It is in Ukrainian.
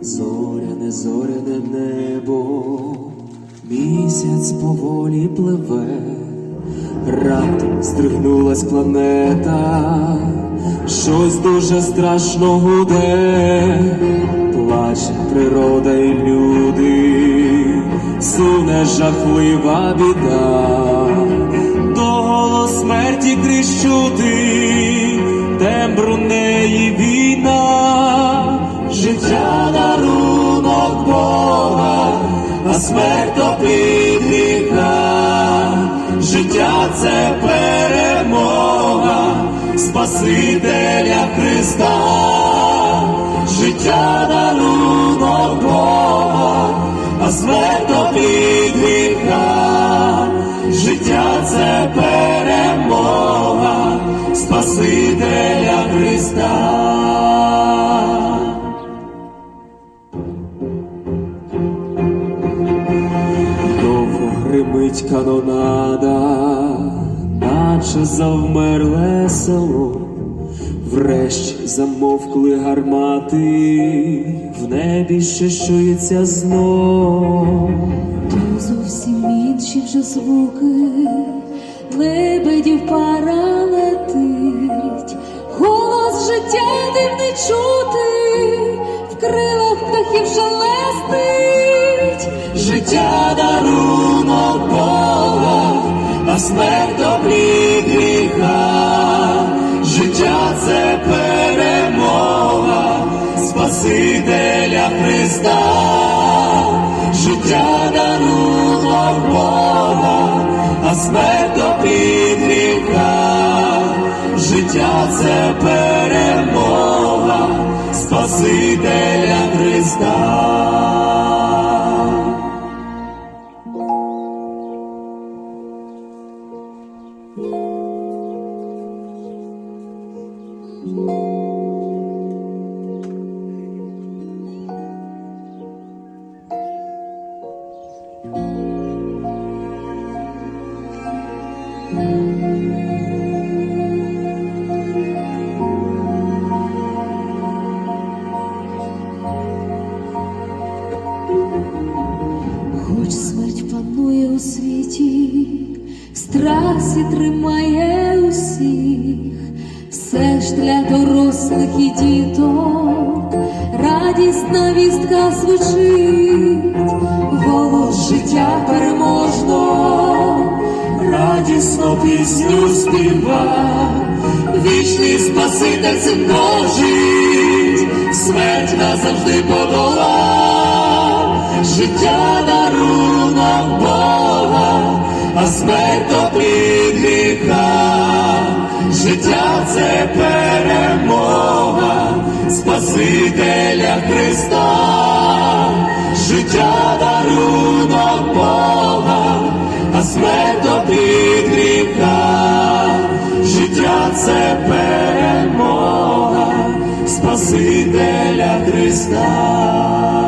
Зоряне, зоряне небо, місяць поволі пливе, раптом стригнулась планета, щось дуже страшно гуде, плаче природа і люди, суне жахлива біда, до голос смерті кричути, тембру неї війна. Життя дарунок Бога, а смерть то це перемога Спасителя Христа, життя дарунок Бога, а смерть плід гріха. Життя це перемога Спасителя Христа. Довго гримить канонада, наче завмерле село, врешті замовкли гармати, в небі ще чується знов. То зовсім інші вже звуки, лебедів пара летить, голос життя дивний чути, в крилах птахів шелестить. Життя дарунок Бога, а смерть то гріха. Життя це перемога Спасителя Христа. Життя дарунок Бога, а смерть то гріха. Життя це перемога Спасителя Христа. Хоч смерть панує у світі, в страсі тримає усіх, Все ж для дорослих і діток, радісна вістка звучить, голос життя переможно, радісно пісню співа, вічний Спаситель син Божий, смерть назавжди подолав, життя дарунок Бога, а смерть то гріха. Життя це перемога Спасителя Христа, життя дарунок Бога, а смерть то гріха. Життя це перемога Спасителя Христа.